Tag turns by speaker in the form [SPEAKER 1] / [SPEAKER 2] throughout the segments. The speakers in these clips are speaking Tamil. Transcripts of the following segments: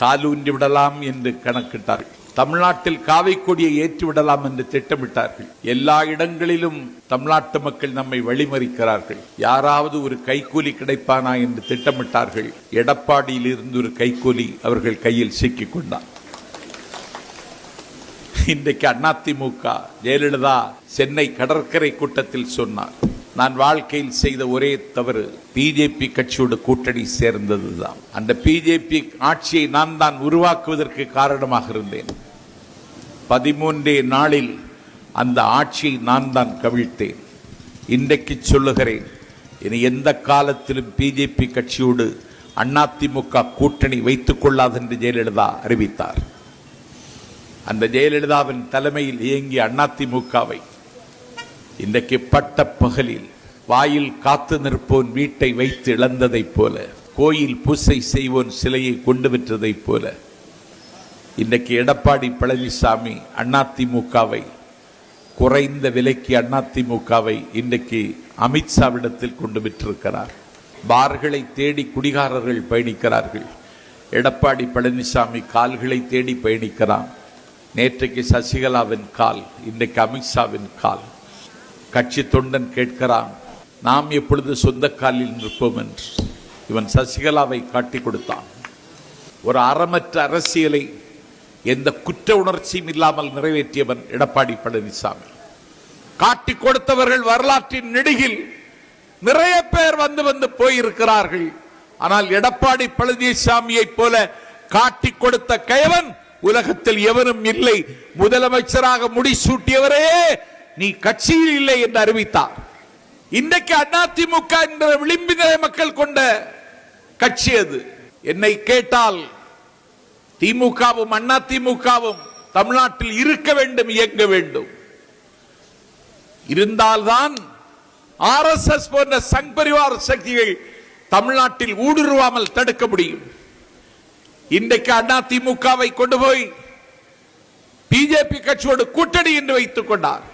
[SPEAKER 1] காலூன்றி விடலாம் என்று கணக்கிட்டார்கள். தமிழ்நாட்டில் காவைக்கொடியை ஏற்றிவிடலாம் விடலாம் என்று திட்டமிட்டார்கள். எல்லா இடங்களிலும் தமிழ்நாட்டு மக்கள் நம்மை வழிமறிக்கிறார்கள். யாராவது ஒரு கைக்கூலி கிடைப்பானா என்று திட்டமிட்டார்கள். எடப்பாடியில் இருந்து ஒரு கைக்கூலி அவர்கள் கையில் சிக்கிக் கொண்டார். இன்றைக்கு அதிமுக ஜெயலலிதா சென்னை கடற்கரை கூட்டத்தில் சொன்னார். நான் வாழ்க்கையில் செய்த ஒரே தவறு பிஜேபி கட்சியோடு கூட்டணி சேர்ந்ததுதான். அந்த பிஜேபி ஆட்சியை நான் தான் உருவாக்குவதற்கு காரணமாக இருந்தேன். பதிமூன்றே நாளில் அந்த ஆட்சியை நான் தான் கவிழ்த்தேன். இன்றைக்கு சொல்லுகிறேன் இனி எந்த காலத்திலும் பிஜேபி கட்சியோடு அதிமுக கூட்டணி வைத்துக் கொள்ளாது என்று ஜெயலலிதா அறிவித்தார். அந்த ஜெயலலிதாவின் தலைமையில் இயங்கிய அதிமுகவை இன்றைக்கு பட்ட பகலில் வாயில் காத்து நிற்போன் வீட்டை வைத்து இழந்ததைப் போல கோயில் பூசை செய்வோன் சிலையை கொண்டு விற்றதைப் போல. இன்றைக்கு எடப்பாடி பழனிசாமி அதிமுகவை குறைந்த விலைக்கு அதிமுகவை இன்றைக்கு அமித்ஷாவிடத்தில் கொண்டு விட்டிருக்கிறார். பார்களை தேடி குடிகாரர்கள் பயணிக்கிறார்கள். எடப்பாடி பழனிசாமி கால்களை தேடி பயணிக்கிறான். நேற்றைக்கு சசிகலாவின் கால் இன்றைக்கு அமித்ஷாவின் கால். கட்சி தொண்டன் கேட்கிறான். நாம் எப்பொழுது சொந்த காலில் நிற்போம் என்று. இவன் சசிகலாவை காட்டி கொடுத்தான். ஒரு அறமற்ற அரசியலை எந்த குற்ற உணர்ச்சியும் இல்லாமல் நிறைவேற்றியவன் எடப்பாடி பழனிசாமி. காட்டி கொடுத்தவர்கள் வரலாற்றின் நெடுகில் நிறைய பேர் வந்து வந்து போயிருக்கிறார்கள். ஆனால் எடப்பாடி பழனிசாமியை போல காட்டி கொடுத்த கயவன் உலகத்தில் எவரும் இல்லை. முதலமைச்சராக முடிசூட்டியவரே நீ கட்சியில் இல்லை என்று அறிவித்தார். இன்றைக்கு அதிமுக என்ற விளிம்பின மக்கள் கொண்ட கட்சி அது. என்னை கேட்டால் திமுகவும் அதிமுகவும் தமிழ்நாட்டில் இருக்க வேண்டும் இயங்க வேண்டும். இருந்தால்தான் ஆர் எஸ் எஸ் போன்ற சங் பரிவார சக்திகள் தமிழ்நாட்டில் ஊடுருவாமல் தடுக்க முடியும். இன்றைக்கு அதிமுகவை கொண்டு போய் பிஜேபி கட்சியோடு கூட்டணி என்று வைத்துக் கொண்டார்.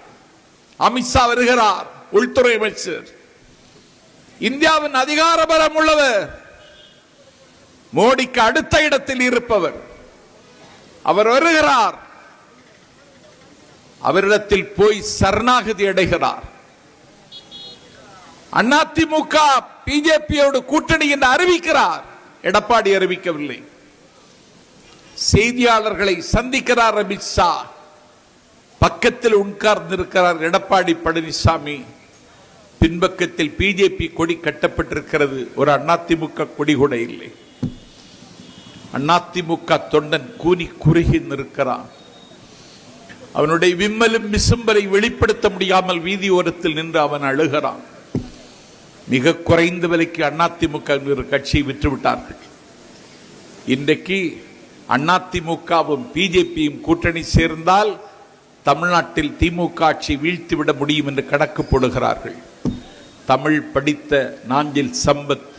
[SPEAKER 1] அமித்ஷா வருகிறார் உள்துறை அமைச்சர். இந்தியாவின் அதிகாரபலம் உள்ளவர் மோடிக்கு அடுத்த இடத்தில் இருப்பவர். அவர் வருகிறார். அவரிடத்தில் போய் சரணாகதி அடைகிறார். அதிமுக பிஜேபியோடு கூட்டணி என்று அறிவிக்கிறார். எடப்பாடி அறிவிக்கவில்லை. செய்தியாளர்களை சந்திக்கிறார் அமித்ஷா பக்கத்தில் உட்கார்ந்திருக்கிறார் எடப்பாடி பழனிசாமி. பின்பக்கத்தில் பிஜேபி கொடி கட்டப்பட்டிருக்கிறது. ஒரு அதிமுக கொடி கூட இல்லை. அதிமுக தொண்டன் கூனி குறுகி நிற்கிறான். அவனுடைய விம்மலும் விசும்பலை வெளிப்படுத்த முடியாமல் வீதி ஓரத்தில் நின்று அவன் அழுகிறான். மிக குறைந்த விலைக்கு அதிமுக ஒரு கட்சியை விற்றுவிட்டார்கள் இன்றைக்கு அதிமுகவும் பிஜேபியும் கூட்டணி சேர்ந்தால் தமிழ்நாட்டில் திமுக ஆட்சி வீழ்த்திவிட முடியும் என்று கணக்கு போடுகிறார்கள். தமிழ் படித்த நாஞ்சில் சம்பத்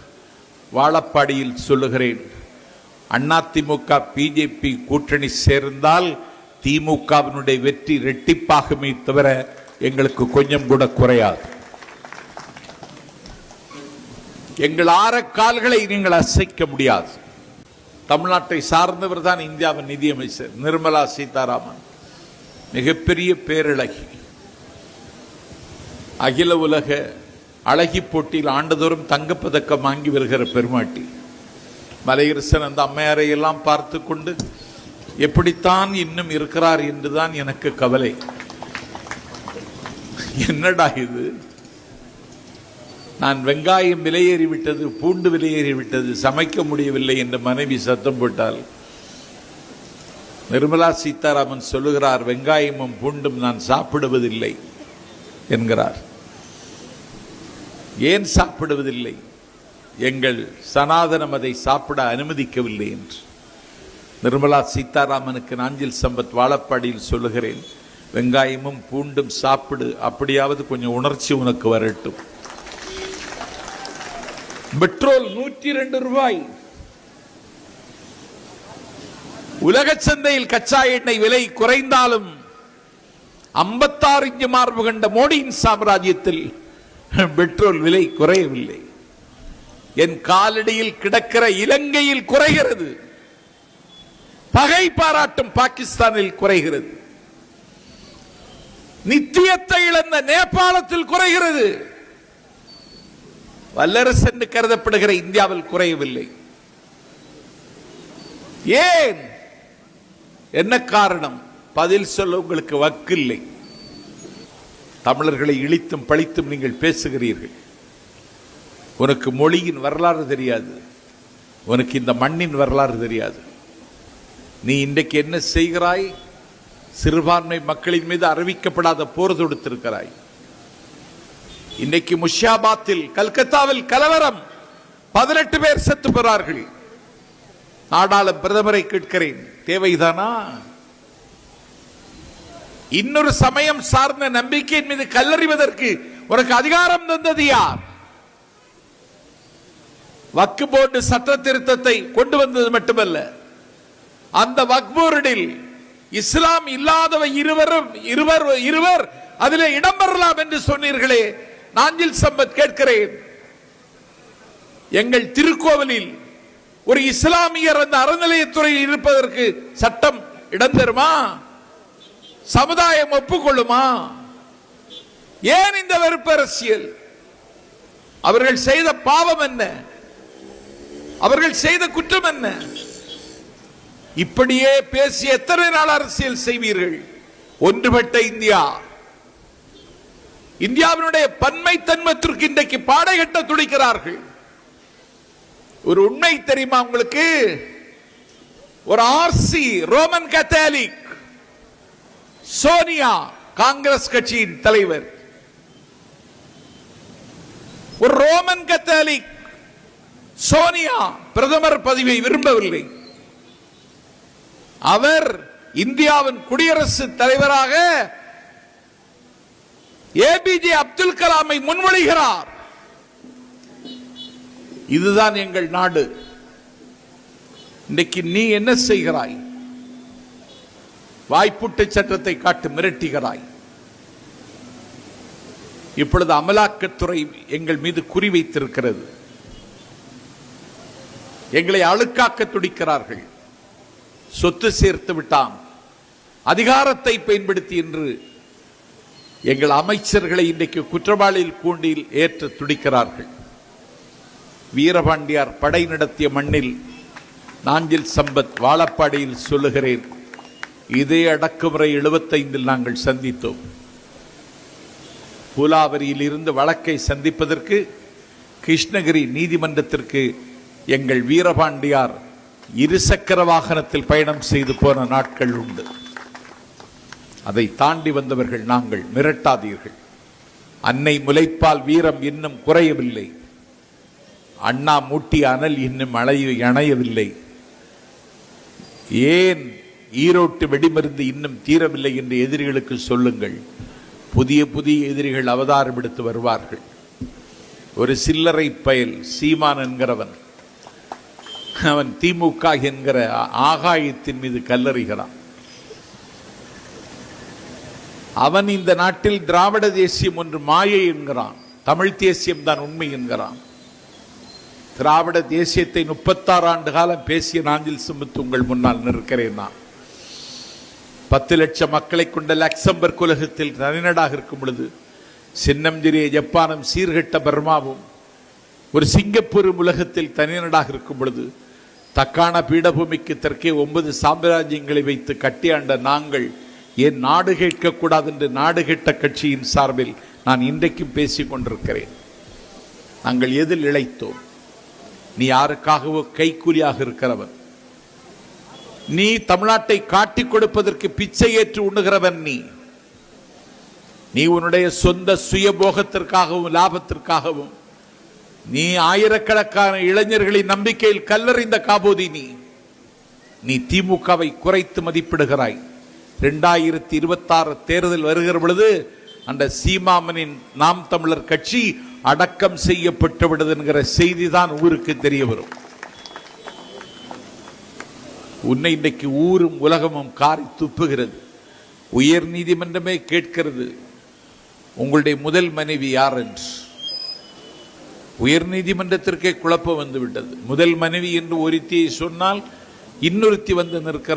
[SPEAKER 1] வாழப்பாடியில் சொல்லுகிறேன் அதிமுக பிஜேபி கூட்டணி சேர்ந்தால் திமுகவினுடைய வெற்றி ரெட்டிப்பாகுமே தவிர எங்களுக்கு கொஞ்சம் கூட குறையாது. எங்கள் ஆற கால்களை நீங்கள் அசைக்க முடியாது. தமிழ்நாட்டை சார்ந்தவர் தான் இந்தியாவின் நிதியமைச்சர் நிர்மலா சீதாராமன். மிகப்பெரிய பேரழகி. அகில உலக அழகி போட்டியில் ஆண்டுதோறும் தங்கப்பதக்கம் வாங்கி வருகிற பெருமாட்டி. மலையரசன் அந்த அம்மையாரையெல்லாம் பார்த்து கொண்டு எப்படித்தான் இன்னும் இருக்கிறார் என்றுதான் எனக்கு கவலை. என்னடா இது? நான் வெங்காயம் விலையேறி விட்டது பூண்டு விலையேறி விட்டது சமைக்க முடியவில்லை என்று மனைவி சத்தம் போட்டால் நிர்மலா சீதாராமன் சொல்லுகிறார் வெங்காயமும் பூண்டும் நான் சாப்பிடுவதில்லை என்கிறார். ஏன் சாப்பிடுவதில்லை? எங்கள் சனாதனம் அதை சாப்பிட அனுமதிக்கவில்லை என்று. நிர்மலா சீதாராமனுக்கு நாஞ்சில் சம்பத் வாழப்பாடியில் சொல்லுகிறேன் வெங்காயமும் பூண்டும் சாப்பிடு அப்படியாவது கொஞ்சம் உணர்ச்சி உனக்கு வரட்டும். பெட்ரோல் நூற்றி ரெண்டு ரூபாய். உலக சந்தையில் கச்சா எண்ணெய் விலை குறைந்தாலும் ஐம்பத்தாறு இஞ்சு மார்பு கண்ட மோடியின் சாம்ராஜ்யத்தில் பெட்ரோல் விலை குறையவில்லை. என் காலடியில் கிடக்கிற இலங்கையில் குறைகிறது. பகை பாராட்டும் பாகிஸ்தானில் குறைகிறது. நித்தியத்தை இழந்த நேபாளத்தில் குறைகிறது. வல்லரசு என்று கருதப்படுகிற இந்தியாவில் குறையவில்லை. ஏன்? என்ன காரணம்? பதில் சொல்ல உங்களுக்கு வக்கில்லை. தமிழர்களை இழித்தும் பழித்தும் நீங்கள் பேசுகிறீர்கள். உனக்கு மொழியின் வரலாறு தெரியாது. உனக்கு இந்த மண்ணின் வரலாறு தெரியாது. நீ இன்றைக்கு என்ன செய்கிறாய்? சிறுபான்மை மக்களின் மீது அறிவிக்கப்படாத போர் தொடுத்திருக்கிறாய். இன்றைக்கு முஷியாபாத்தில் கல்கத்தாவில் கலவரம். பதினெட்டு பேர் செத்து பெறார்கள். நாடாள பிரதமரை கேட்கிறேன். தேவைதானா? இன்னொரு சமயம் சார்ந்த நம்பிக்கையின் மீது கல்லறிவதற்கு உனக்கு அதிகாரம் தந்தது யார்? வக்கு போர்டு சட்ட திருத்தத்தை கொண்டு வந்தது மட்டுமல்ல. அந்த வக்போர்டில் இஸ்லாம் இல்லாதவர் இருவரும் இருவர் இருவர் அதிலே இடம்பெறலாம் என்று சொன்னீர்களே. நாஞ்சில் சம்பத் கேட்கிறேன். எங்கள் திருக்கோவிலில் ஒரு இஸ்லாமியர் அந்த அறநிலையத்துறையில் இருப்பதற்கு சட்டம் இடம் தருமா சமுதாயம் ஒப்புக்கொள்ளுமா? ஏன் இந்த வெறுப்பு அரசியல் அவர்கள் செய்த பாவம் என்ன? அவர்கள் செய்த குற்றம் என்ன? இப்படியே பேசி எத்தனை நாள் அரசியல் செய்வீர்கள்? ஒன்றுபட்ட இந்தியா. இந்தியாவினுடைய பன்மை தன்மத்திற்கு இன்றைக்கு பாடைகட்ட துடிக்கிறார்கள். ஒரு உண்மை தெரியுமா உங்களுக்கு? ஒரு RC Roman Catholic Sonia Congress கட்சியின் தலைவர். ஒரு ரோமன் கத்தாலிக் சோனியா பிரதமர் பதவியை விரும்பவில்லை. அவர் இந்தியாவின் குடியரசு தலைவராக ஏபிஜே அப்துல் கலாமை முன்மொழிகிறார். இதுதான் எங்கள் நாடு. இன்றைக்கு நீ என்ன செய்கிறாய்? வாய்ப்புட்டு சட்டத்தை காட்டு மிரட்டுகிறாய். இப்பொழுது அமலாக்கத்துறை எங்கள் மீது குறிவைத்திருக்கிறது எங்களை அழுக்காக்க துடிக்கிறார்கள். சொத்து சேர்த்து விட்டான் அதிகாரத்தை பயன்படுத்தி என்று எங்கள் அமைச்சர்களை இன்றைக்கு குற்றவாளியில் கூண்டில் ஏற்ற துடிக்கிறார்கள். வீரபாண்டியார் படை நடத்திய மண்ணில் நாஞ்சில் சம்பத் வாழப்பாடியில் சொல்லுகிறேன். இதே அடக்குமுறை எழுபத்தைந்தில் நாங்கள் சந்தித்தோம். பூலாவரியில் இருந்து வழக்கை சந்திப்பதற்கு கிருஷ்ணகிரி நீதிமன்றத்திற்கு எங்கள் வீரபாண்டியார் இருசக்கர வாகனத்தில் பயணம் செய்து போன நாட்கள் உண்டு. அதை தாண்டி வந்தவர்கள் நாங்கள் மிரட்டாதீர்கள். அன்னை முலைப்பால் வீரம் இன்னும் குறையவில்லை. அண்ணா மூட்டி அனல் இன்னும் மழை அணையவில்லை ஏன் ஈரோட்டு வெடிமருந்து இன்னும் தீரவில்லை என்று எதிரிகளுக்கு சொல்லுங்கள். புதிய புதிய எதிரிகள் அவதாரம் எடுத்து வருவார்கள். ஒரு சில்லறை பயல் சீமான் என்கிறவன். அவன் திமுக என்கிற ஆகாயத்தின் மீது கல்லறிகிறான். அவன் இந்த நாட்டில் திராவிட தேசியம் ஒன்று மாயை என்கிறான். தமிழ் தேசியம் தான் உண்மை என்கிறான். திராவிட தேசியத்தை முப்பத்தாறு ஆண்டு காலம் பேசிய நாஞ்சில் சுமத்து உங்கள் முன்னால் நிற்கிறேன் நான். பத்து லட்சம் மக்களை கொண்ட லக்சம்பர்க் உலகத்தில் தனிநடாக இருக்கும் பொழுது சின்னஞ்சிறிய ஜப்பானும் சீர்கெட்ட பர்மாவும் ஒரு சிங்கப்பூர் உலகத்தில் தனிநடாக இருக்கும் பொழுது தக்கான பீடபூமிக்கு தெற்கே ஒன்பது சாம்ராஜ்யங்களை வைத்து கட்டியாண்ட நாங்கள் ஏன் நாடு கேட்கக்கூடாது என்று நாடு கேட்ட கட்சியின் சார்பில் நான் இன்றைக்கும் பேசிக் கொண்டிருக்கிறேன். நாங்கள் எதில் இழைத்தோம்? நீ யாருக்காகவோ கைக்கூலியாக இருக்கிறவன். நீ தமிழ்நாட்டை காட்டிக் கொடுப்பதற்கு பிச்சை ஏற்று உண்ணுகிறவன் நீ. நீ உன்னுடைய சொந்த சுயபோகத்திற்காகவும் லாபத்திற்காகவும் நீ ஆயிரக்கணக்கான இளைஞர்களின் நம்பிக்கையில் கல்லறிந்த காபோதி நீ. நீ திமுகவை குறைத்து மதிப்பிடுகிறாய். இரண்டாயிரத்தி இருபத்தி ஆறு தேர்தல் வருகிற பொழுது அந்த சீமாமனின் நாம் தமிழர் கட்சி அடக்கம் செய்யப்பட்டு விடுது என்கிற செய்தி தான் ஊருக்கு தெரிய வரும். உன்னை இன்றைக்கு ஊரும் உலகமும் காரி துப்புகிறது. உயர் நீதிமன்றமே கேட்கிறது உங்களுடைய முதல் மனைவி யார் என்று. உயர் நீதிமன்றத்திற்கே குழப்பம் வந்துவிட்டது. முதல் மனைவி என்று ஒருத்தியை சொன்னால் இன்னொருத்தி வந்து நிற்கிறார்